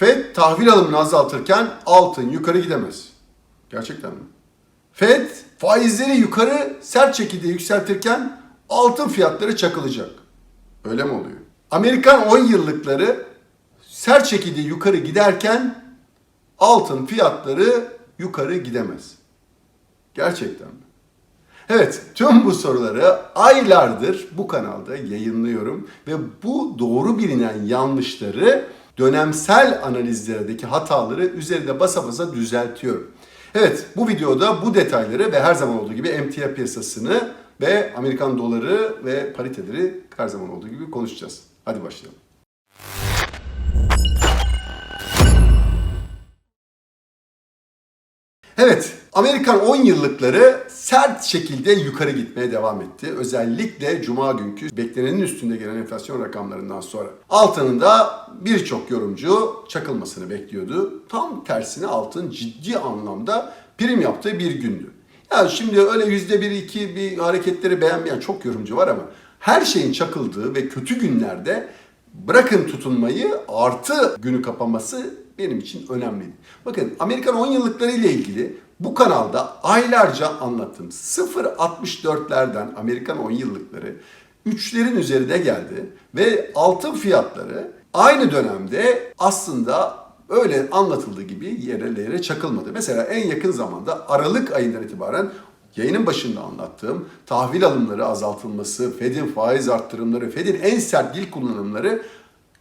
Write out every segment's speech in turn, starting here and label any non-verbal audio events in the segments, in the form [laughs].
Fed tahvil alımını azaltırken altın yukarı gidemez. Gerçekten mi? Fed faizleri yukarı sert şekilde yükseltirken altın fiyatları çakılacak. Öyle mi oluyor? Amerikan 10 yıllıkları sert şekilde yukarı giderken altın fiyatları yukarı gidemez. Gerçekten mi? Evet, tüm bu soruları aylardır bu kanalda yayınlıyorum ve bu doğru bilinen yanlışları dönemsel analizlerdeki hataları üzerinde basa basa düzeltiyorum. Evet, bu videoda bu detayları ve her zaman olduğu gibi emtia piyasasını ve Amerikan doları ve pariteleri her zaman olduğu gibi konuşacağız. Hadi başlayalım. Evet, Amerikan 10 yıllıkları sert şekilde yukarı gitmeye devam etti. Özellikle cuma günkü beklenenin üstünde gelen enflasyon rakamlarından sonra. Altının da birçok yorumcu çakılmasını bekliyordu. Tam tersine altın ciddi anlamda prim yaptığı bir gündü. Yani şimdi öyle yüzde bir iki bir hareketleri beğenmeyen çok yorumcu var ama her şeyin çakıldığı ve kötü günlerde bırakın tutunmayı artı günü kapaması benim için önemliydi. Bakın Amerikan 10 yıllıkları ile ilgili bu kanalda aylarca anlattım. 0.64'lerden Amerikan 10 yıllıkları 3'lerin üzerine geldi ve altın fiyatları aynı dönemde aslında öyle anlatıldığı gibi yerlere çakılmadı. Mesela en yakın zamanda Aralık ayından itibaren yayının başında anlattığım tahvil alımları azaltılması, Fed'in faiz arttırımları, Fed'in en sert dil kullanımları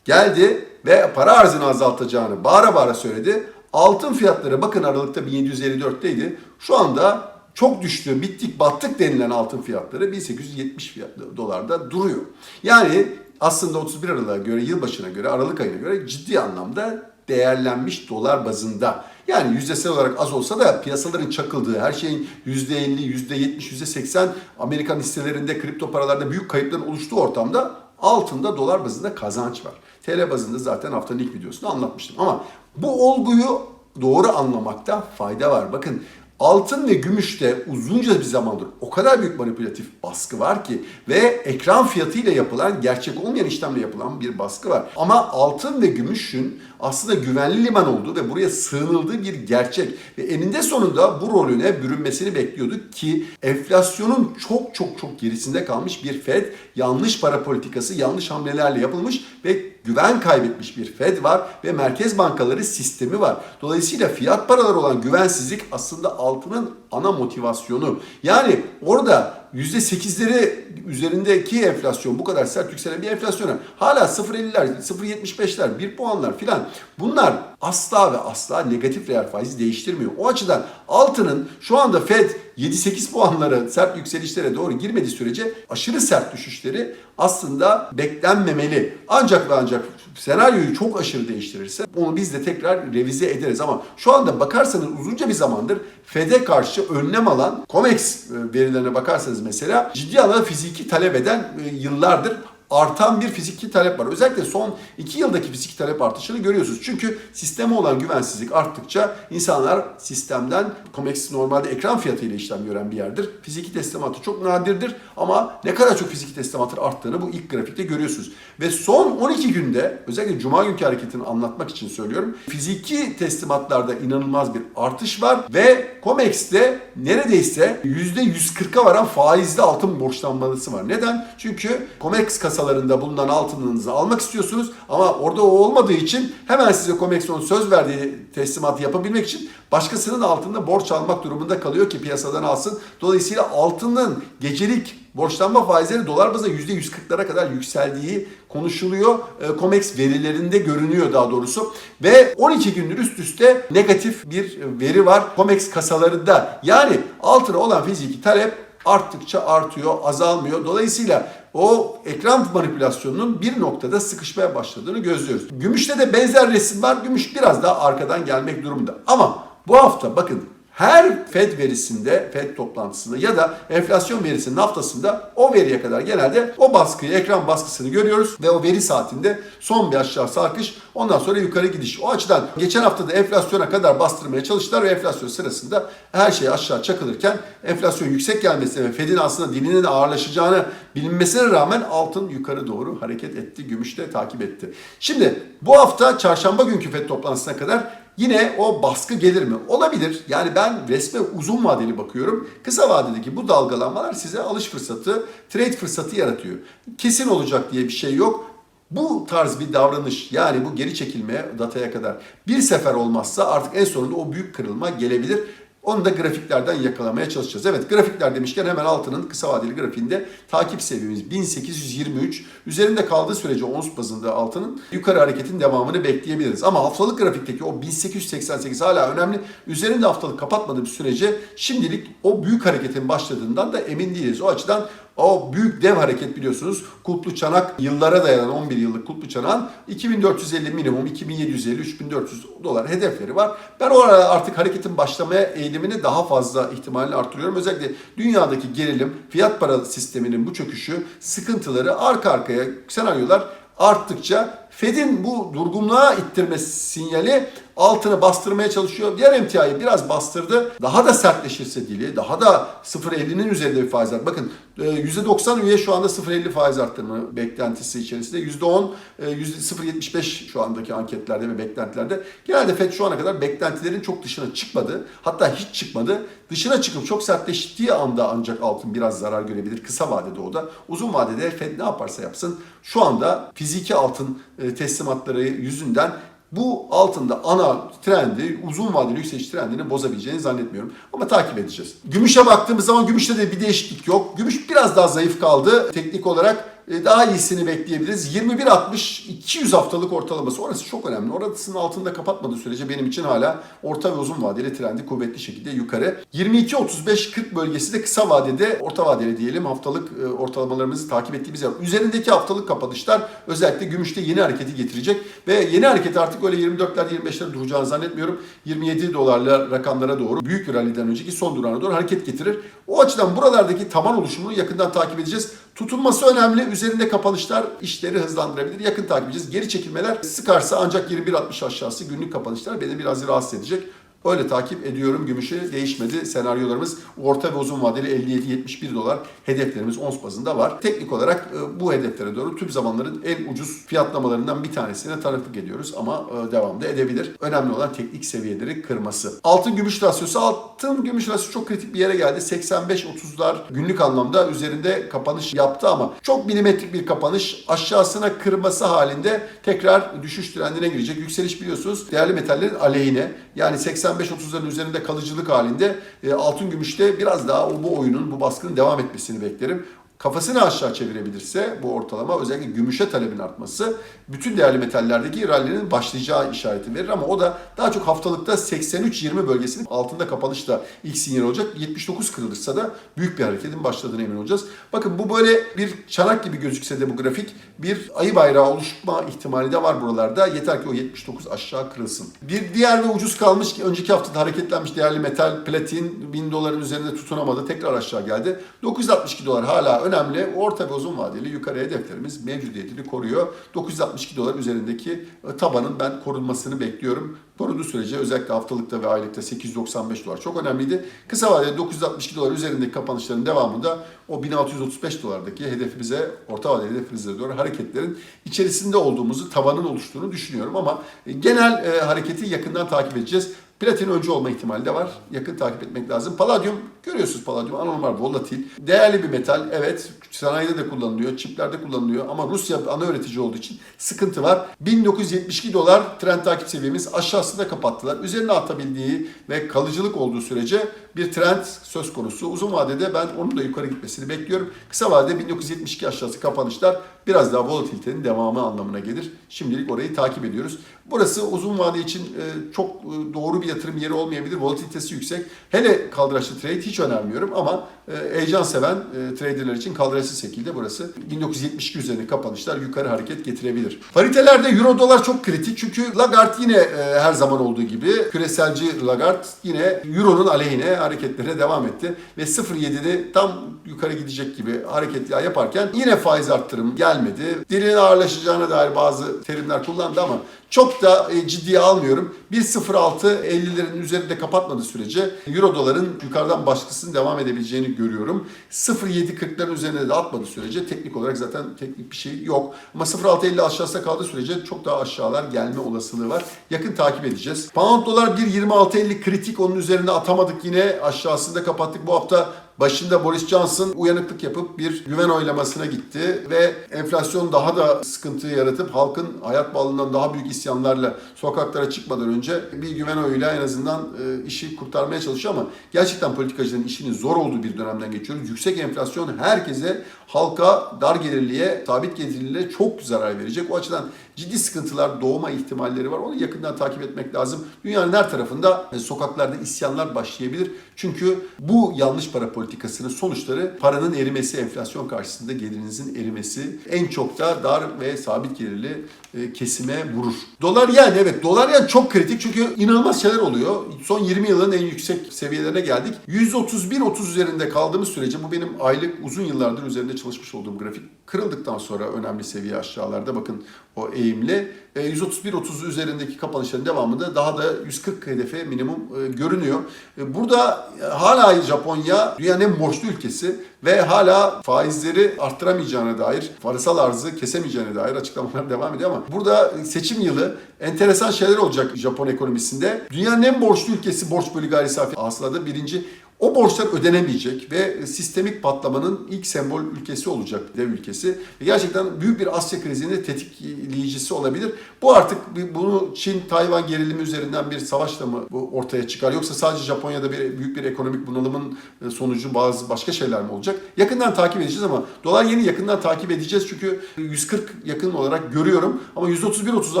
geldi ve para arzını azaltacağını bağıra bağıra söyledi. Altın fiyatları bakın Aralık'ta 1754'teydi. Şu anda çok düştü, bittik, battık denilen altın fiyatları 1870 fiyat, dolarda duruyor. Yani aslında 31 Aralık'a göre, yılbaşına göre, Aralık ayına göre ciddi anlamda değerlenmiş dolar bazında. Yani yüzdesel olarak az olsa da piyasaların çakıldığı, her şeyin %50, %70, %80 Amerikan hisselerinde, kripto paralarda büyük kayıpların oluştuğu ortamda altında dolar bazında kazanç var. TL bazında zaten haftanın ilk videosunda anlatmıştım. Ama bu olguyu doğru anlamakta fayda var. Bakın altın ve gümüşte uzunca bir zamandır o kadar büyük manipülatif baskı var ki ve ekran fiyatıyla yapılan gerçek olmayan işlemle yapılan bir baskı var. Ama altın ve gümüşün aslında güvenli liman olduğu ve buraya sığınıldığı bir gerçek ve eninde sonunda bu rolüne bürünmesini bekliyorduk ki enflasyonun çok çok çok gerisinde kalmış bir Fed, yanlış para politikası, yanlış hamlelerle yapılmış ve güven kaybetmiş bir Fed var ve merkez bankaları sistemi var. Dolayısıyla fiyat paraları olan güvensizlik aslında altının ana motivasyonu. Yani orada %8'leri üzerindeki enflasyon bu kadar sert yükselen bir enflasyona hala 0.50'ler, 0.75'ler, 1 puanlar filan bunlar asla ve asla negatif reel faizi değiştirmiyor. O açıdan altının şu anda Fed 7-8 puanlara sert yükselişlere doğru girmediği sürece aşırı sert düşüşleri aslında beklenmemeli. Ancak ve ancak senaryoyu çok aşırı değiştirirse onu biz de tekrar revize ederiz ama şu anda bakarsanız uzunca bir zamandır Fed'e karşı önlem alan COMEX verilerine bakarsanız mesela ciddi anlamda fiziki talep eden e, yıllardır artan bir fiziki talep var. Özellikle son iki yıldaki fiziki talep artışını görüyorsunuz. Çünkü sisteme olan güvensizlik arttıkça insanlar sistemden, COMEX normalde ekran fiyatıyla işlem gören bir yerdir. Fiziki teslimatı çok nadirdir ama ne kadar çok fiziki teslimatın arttığını bu ilk grafikte görüyorsunuz. Ve son 12 günde özellikle Cuma günkü hareketini anlatmak için söylüyorum. Fiziki teslimatlarda inanılmaz bir artış var ve COMEX'te neredeyse %140'a varan faizli altın borçlanması var. Neden? Çünkü COMEX kasalarında bulunan altınınızı almak istiyorsunuz ama orada o olmadığı için hemen size COMEX'in söz verdiği teslimatı yapabilmek için başkasının altında borç almak durumunda kalıyor ki piyasadan alsın. Dolayısıyla altının gecelik borçlanma faizleri dolar bazında %140'lara kadar yükseldiği konuşuluyor. E, COMEX verilerinde görünüyor daha doğrusu. Ve 12 gündür üst üste negatif bir veri var COMEX kasalarında. Yani altına olan fiziki talep arttıkça artıyor, azalmıyor. Dolayısıyla o ekran manipülasyonunun bir noktada sıkışmaya başladığını gözlüyoruz. Gümüşte de benzer resim var. Gümüş biraz daha arkadan gelmek durumunda. Ama bu hafta bakın her Fed verisinde, Fed toplantısında ya da enflasyon verisinin haftasında o veriye kadar genelde o baskıyı, ekran baskısını görüyoruz ve o veri saatinde son bir aşağı sarkış ondan sonra yukarı gidiş. O açıdan geçen hafta da enflasyona kadar bastırmaya çalıştılar ve enflasyon sırasında her şey aşağı çakılırken enflasyon yüksek gelmesi ve Fed'in aslında dilinin ağırlaşacağını bilinmesine rağmen altın yukarı doğru hareket etti. Gümüş de takip etti. Şimdi bu hafta çarşamba günkü Fed toplantısına kadar Yine o baskı gelir mi? Olabilir. Yani ben resme uzun vadeli bakıyorum. Kısa vadedeki bu dalgalanmalar size alış fırsatı, trade fırsatı yaratıyor. Kesin olacak diye bir şey yok. Bu tarz bir davranış yani bu geri çekilmeye dataya kadar bir sefer olmazsa artık en sonunda o büyük kırılma gelebilir. Onu da grafiklerden yakalamaya çalışacağız. Evet grafikler demişken hemen altının kısa vadeli grafiğinde takip seviyemiz 1823. Üzerinde kaldığı sürece ons bazında altının yukarı hareketin devamını bekleyebiliriz. Ama haftalık grafikteki o 1888 hala önemli. Üzerinde haftalık kapatmadığı bir sürece şimdilik o büyük hareketin başladığından da emin değiliz. O açıdan o büyük dev hareket biliyorsunuz kulplu çanak yıllara dayanan 11 yıllık kulplu çanağın 2450 minimum 2750 3400 dolar hedefleri var. Ben orada artık hareketin başlamaya eğilimini daha fazla ihtimalini artırıyorum. Özellikle dünyadaki gerilim, fiyat para sisteminin bu çöküşü, sıkıntıları arka arkaya senaryolar arttıkça Fed'in bu durgunluğa ittirme sinyali altını bastırmaya çalışıyor. Diğer emtiayı biraz bastırdı. Daha da sertleşirse dili, daha da 0.50'nin üzerinde bir faiz artırma. Bakın %90 üye şu anda 0.50 faiz arttırma beklentisi içerisinde. %10, %0.75 şu andaki anketlerde ve beklentilerde. Genelde Fed şu ana kadar beklentilerin çok dışına çıkmadı. Hatta hiç çıkmadı. Dışına çıkıp çok sertleştiği anda ancak altın biraz zarar görebilir. Kısa vadede o da. Uzun vadede Fed ne yaparsa yapsın şu anda fiziki altın e, teslimatları yüzünden bu altında ana trendi, uzun vadeli yükseliş trendini bozabileceğini zannetmiyorum. Ama takip edeceğiz. Gümüşe baktığımız zaman gümüşte de bir değişiklik yok. Gümüş biraz daha zayıf kaldı teknik olarak. E, Daha iyisini bekleyebiliriz. 21.60 200 haftalık ortalaması. Orası çok önemli. Orasının altında kapatmadığı sürece benim için hala orta ve uzun vadeli trendi kuvvetli şekilde yukarı. 22.35-40 bölgesi de kısa vadede, orta vadeli diyelim haftalık e, ortalamalarımızı takip ettiğimiz yer. Üzerindeki haftalık kapatışlar özellikle gümüşte yeni hareketi getirecek ve yeni hareket artık öyle 24'ler 25'ler duracağını zannetmiyorum. 27 dolarla rakamlara doğru büyük bir önceki son durağına doğru hareket getirir. O açıdan buralardaki taban oluşumunu yakından takip edeceğiz. Tutunması önemli. Üzerinde kapanışlar işleri hızlandırabilir. Yakın takip edeceğiz. Geri çekilmeler sıkarsa ancak 21.60 aşağısı günlük kapanışlar beni biraz rahatsız edecek. Öyle takip ediyorum. Gümüşü değişmedi. Senaryolarımız orta ve uzun vadeli 57-71 dolar hedeflerimiz ons bazında var. Teknik olarak e, bu hedeflere doğru tüm zamanların en ucuz fiyatlamalarından bir tanesine tanıklık ediyoruz ama e, devam da edebilir. Önemli olan teknik seviyeleri kırması. Altın gümüş rasyosu. Altın gümüş rasyosu çok kritik bir yere geldi. 85-30'lar günlük anlamda üzerinde kapanış yaptı ama çok milimetrik bir kapanış aşağısına kırması halinde tekrar düşüş trendine girecek. Yükseliş biliyorsunuz değerli metallerin aleyhine. Yani 85-30'ların üzerinde kalıcılık halinde e, altın gümüşte biraz daha bu oyunun, bu baskının devam etmesini beklerim. Kafasını aşağı çevirebilirse bu ortalama özellikle gümüşe talebin artması bütün değerli metallerdeki rallinin başlayacağı işareti verir ama o da daha çok haftalıkta 83-20 bölgesinin altında kapanışta ilk sinyal olacak. 79 kırılırsa da büyük bir hareketin başladığına emin olacağız. Bakın bu böyle bir çanak gibi gözükse de bu grafik bir ayı bayrağı oluşma ihtimali de var buralarda. Yeter ki o 79 aşağı kırılsın. Bir diğer ve ucuz kalmış ki önceki haftada hareketlenmiş değerli metal platin 1000 doların üzerinde tutunamadı. Tekrar aşağı geldi. 962 dolar hala önemli. Orta ve uzun vadeli yukarı hedeflerimiz mevcudiyetini koruyor. 962 dolar üzerindeki e, tabanın ben korunmasını bekliyorum. Koruduğu sürece özellikle haftalıkta ve aylıkta 895 dolar çok önemliydi. Kısa vadede 962 dolar üzerindeki kapanışların devamında o 1635 dolardaki hedefimize, orta vadeli hedefimize doğru hareketlerin içerisinde olduğumuzu, tabanın oluştuğunu düşünüyorum ama e, genel e, hareketi yakından takip edeceğiz. Platin öncü olma ihtimali de var. Yakın takip etmek lazım. Paladyum, görüyorsunuz paladyum anormal volatil. Değerli bir metal. Evet sanayide de kullanılıyor, çiplerde kullanılıyor ama Rusya ana üretici olduğu için sıkıntı var. 1972 dolar trend takip seviyemiz aşağısında kapattılar. Üzerine atabildiği ve kalıcılık olduğu sürece bir trend söz konusu. Uzun vadede ben onun da yukarı gitmesini bekliyorum. Kısa vadede 1972 aşağısı kapanışlar biraz daha volatilitenin devamı anlamına gelir. Şimdilik orayı takip ediyoruz. Burası uzun vade için e, çok e, doğru bir yatırım yeri olmayabilir. Volatilitesi yüksek. Hele kaldıraçlı trade hiç önermiyorum ama heyecan seven e, traderler için kaldıraçlı şekilde burası 1972 üzerine kapanışlar yukarı hareket getirebilir. Paritelerde euro dolar çok kritik çünkü Lagarde yine e, her zaman olduğu gibi küreselci Lagarde yine euronun aleyhine hareketlerine devam etti ve 0.7'de tam yukarı gidecek gibi hareketler yaparken yine faiz arttırım gelmedi. Dilin ağırlaşacağına dair bazı terimler kullandı ama çok da e, ciddiye almıyorum. 1.06 50'lerin üzerinde kapatmadığı sürece Euro doların yukarıdan baskısının devam edebileceğini görüyorum. 0.740'ların üzerine de atmadığı sürece teknik olarak zaten teknik bir şey yok. Ama 0.650 aşağısında kaldığı sürece çok daha aşağılar gelme olasılığı var. Yakın takip edeceğiz. Pound dolar 1.2650 kritik onun üzerine atamadık yine aşağısında kapattık. Bu hafta Başında Boris Johnson uyanıklık yapıp bir güven oylamasına gitti ve enflasyon daha da sıkıntı yaratıp halkın hayat pahalılığından daha büyük isyanlarla sokaklara çıkmadan önce bir güven oyuyla en azından e, işi kurtarmaya çalışıyor ama gerçekten politikacıların işinin zor olduğu bir dönemden geçiyoruz. Yüksek enflasyon herkese, halka, dar gelirliye, sabit gelirliliğe çok zarar verecek. O açıdan ciddi sıkıntılar doğma ihtimalleri var. Onu yakından takip etmek lazım. Dünyanın her tarafında e, sokaklarda isyanlar başlayabilir. Çünkü bu yanlış para politikasının sonuçları paranın erimesi, enflasyon karşısında gelirinizin erimesi en çok da dar ve sabit gelirli e, kesime vurur. Dolar yen evet dolar yen çok kritik çünkü inanılmaz şeyler oluyor. Son 20 yılın en yüksek seviyelerine geldik. 131-30 üzerinde kaldığımız sürece bu benim aylık uzun yıllardır üzerinde çalışmış olduğum grafik kırıldıktan sonra önemli seviye aşağılarda bakın o eğimli. E, 131-30 üzerindeki kapanışların devamında daha da 140 hedefe minimum e, görünüyor. E, burada hala Japonya dünyanın en borçlu ülkesi ve hala faizleri arttıramayacağına dair, parasal arzı kesemeyeceğine dair açıklamalar [laughs] devam ediyor ama burada seçim yılı enteresan şeyler olacak Japon ekonomisinde. Dünyanın en borçlu ülkesi borç bölü gayri safi hasılada birinci o borçlar ödenemeyecek ve sistemik patlamanın ilk sembol ülkesi olacak dev ülkesi. Ve gerçekten büyük bir Asya krizinin tetikleyicisi olabilir. Bu artık bunu Çin-Tayvan gerilimi üzerinden bir savaşla mı ortaya çıkar? Yoksa sadece Japonya'da bir büyük bir ekonomik bunalımın e, sonucu bazı başka şeyler mi olacak? Yakından takip edeceğiz ama dolar yeni yakından takip edeceğiz çünkü 140 yakın olarak görüyorum ama 131-30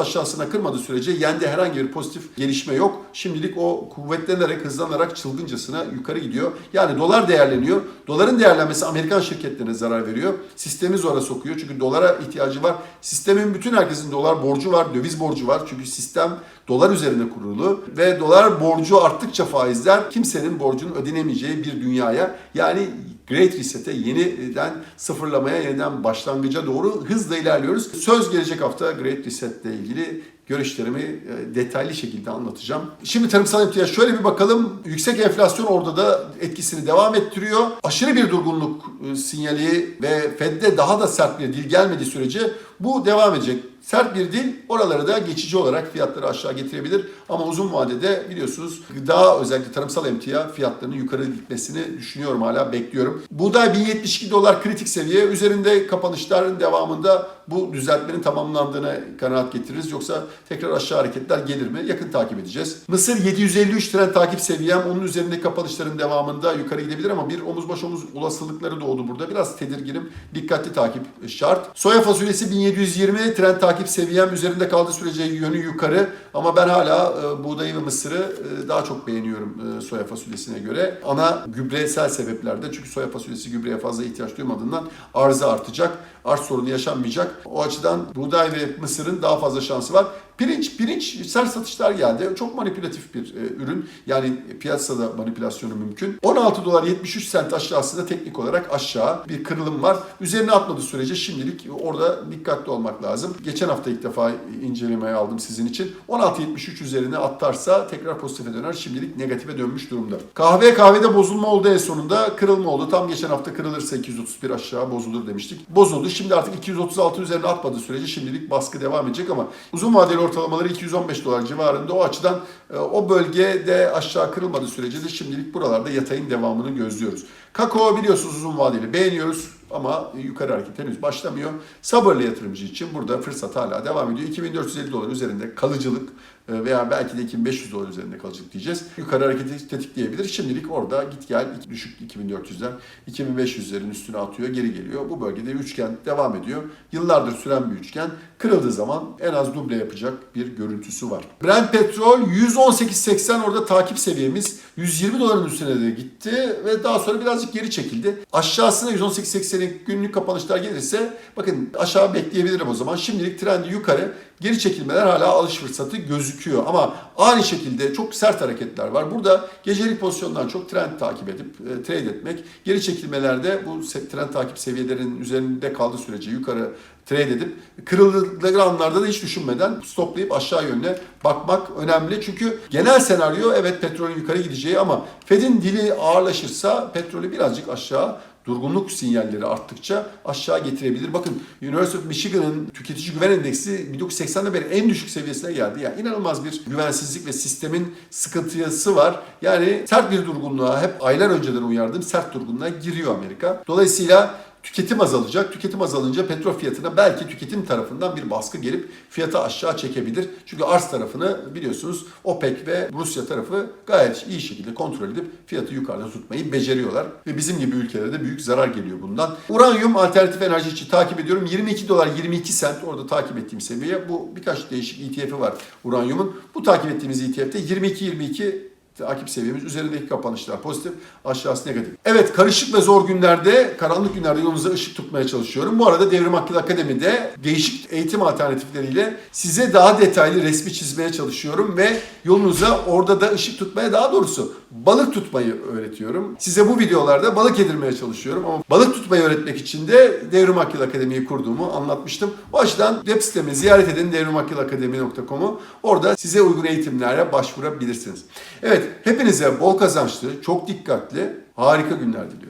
aşağısına kırmadığı sürece yende herhangi bir pozitif gelişme yok. Şimdilik o kuvvetlenerek, hızlanarak çılgıncasına yukarı gidiyor. Yani dolar değerleniyor. Doların değerlenmesi Amerikan şirketlerine zarar veriyor. Sistemi zora sokuyor. Çünkü dolara ihtiyacı var. Sistemin bütün herkesin dolar borcu var, döviz borcu var. Çünkü sistem dolar üzerine kurulu ve dolar borcu arttıkça faizler kimsenin borcunun ödenemeyeceği bir dünyaya yani Great Reset'e yeniden sıfırlamaya, yeniden başlangıca doğru hızla ilerliyoruz. Söz gelecek hafta Great Reset'le ilgili görüşlerimi e, detaylı şekilde anlatacağım. Şimdi tarımsal emtia şöyle bir bakalım. Yüksek enflasyon orada da etkisini devam ettiriyor. Aşırı bir durgunluk e, sinyali ve Fed'de daha da sert bir dil gelmediği sürece bu devam edecek. Sert bir dil oraları da geçici olarak fiyatları aşağı getirebilir. Ama uzun vadede biliyorsunuz gıda özellikle tarımsal emtia fiyatlarının yukarı gitmesini düşünüyorum hala bekliyorum. Buğday 1072 dolar kritik seviye. Üzerinde kapanışların devamında bu düzeltmenin tamamlandığına kanaat getiririz. Yoksa tekrar aşağı hareketler gelir mi? Yakın takip edeceğiz. Mısır 753 tren takip seviyem. Onun üzerindeki kapanışların devamında yukarı gidebilir ama bir omuz baş omuz olasılıkları doğdu burada. Biraz tedirginim. Dikkatli takip şart. Soya fasulyesi 1720 tren takip seviyem üzerinde kaldığı sürece yönü yukarı. Ama ben hala e, buğdayı ve mısırı e, daha çok beğeniyorum e, soya fasulyesine göre. Ana gübresel sebeplerde çünkü soya fasulyesi gübreye fazla ihtiyaç duymadığından arzı artacak. Arz sorunu yaşanmayacak. O açıdan buğday ve mısırın daha fazla şansı var. Pirinç, pirinç sert satışlar geldi. Çok manipülatif bir e, ürün. Yani piyasada manipülasyonu mümkün. 16 dolar 73 sent aşağısında teknik olarak aşağı bir kırılım var. Üzerine atmadığı sürece şimdilik orada dikkatli olmak lazım. Geçen hafta ilk defa incelemeye aldım sizin için. 16.73 üzerine atlarsa tekrar pozitife döner. Şimdilik negatife dönmüş durumda. Kahve kahvede bozulma oldu en sonunda. Kırılma oldu. Tam geçen hafta kırılırsa 231 aşağı bozulur demiştik. Bozuldu. Şimdi artık 236 üzerine atmadığı sürece şimdilik baskı devam edecek ama uzun vadeli ortalamaları 215 dolar civarında. O açıdan e, o bölgede aşağı kırılmadığı sürece de şimdilik buralarda yatayın devamını gözlüyoruz. Kakao biliyorsunuz uzun vadeli beğeniyoruz ama yukarı hareket henüz başlamıyor. Sabırlı yatırımcı için burada fırsat hala devam ediyor. 2450 dolar üzerinde kalıcılık veya belki de 2500 dolar üzerinde kalıcılık diyeceğiz. Yukarı hareketi tetikleyebilir. Şimdilik orada git gel düşük 2400'den 2500'lerin üstüne atıyor, geri geliyor. Bu bölgede üçgen devam ediyor. Yıllardır süren bir üçgen. kırıldığı zaman en az duble yapacak bir görüntüsü var. Brent petrol 118.80 orada takip seviyemiz 120 doların üstüne de gitti ve daha sonra birazcık geri çekildi. Aşağısına 118.80'lik günlük kapanışlar gelirse bakın aşağı bekleyebilirim o zaman. Şimdilik trendi yukarı geri çekilmeler hala alış fırsatı gözüküyor ama aynı şekilde çok sert hareketler var. Burada gecelik pozisyondan çok trend takip edip e, trade etmek, geri çekilmelerde bu trend takip seviyelerinin üzerinde kaldığı sürece yukarı trade edip kırıldıkları anlarda da hiç düşünmeden stoplayıp aşağı yönüne bakmak önemli. Çünkü genel senaryo evet petrolün yukarı gideceği ama Fed'in dili ağırlaşırsa petrolü birazcık aşağı durgunluk sinyalleri arttıkça aşağı getirebilir. Bakın University of Michigan'ın tüketici güven endeksi 1980'den beri en düşük seviyesine geldi. Yani inanılmaz bir güvensizlik ve sistemin sıkıntısı var. Yani sert bir durgunluğa hep aylar önceden uyardığım sert durgunluğa giriyor Amerika. Dolayısıyla Tüketim azalacak. Tüketim azalınca petrol fiyatına belki tüketim tarafından bir baskı gelip fiyatı aşağı çekebilir. Çünkü arz tarafını biliyorsunuz OPEC ve Rusya tarafı gayet iyi şekilde kontrol edip fiyatı yukarıda tutmayı beceriyorlar. Ve bizim gibi ülkelerde büyük zarar geliyor bundan. Uranyum alternatif enerji için takip ediyorum. 22 dolar 22 sent orada takip ettiğim seviye. Bu birkaç değişik ETF'i var uranyumun. Bu takip ettiğimiz ETF'de 22-22 takip seviyemiz üzerindeki kapanışlar pozitif, aşağısı negatif. Evet karışık ve zor günlerde, karanlık günlerde yolunuza ışık tutmaya çalışıyorum. Bu arada Devrim Akil Akademi'de değişik eğitim alternatifleriyle size daha detaylı resmi çizmeye çalışıyorum ve yolunuza orada da ışık tutmaya daha doğrusu balık tutmayı öğretiyorum. Size bu videolarda balık yedirmeye çalışıyorum ama balık tutmayı öğretmek için de Devrim Akil Akademi'yi kurduğumu anlatmıştım. O açıdan web sitemi ziyaret edin devrimakilakademi.com'u. Orada size uygun eğitimlere başvurabilirsiniz. Evet, hepinize bol kazançlı, çok dikkatli, harika günler diliyorum.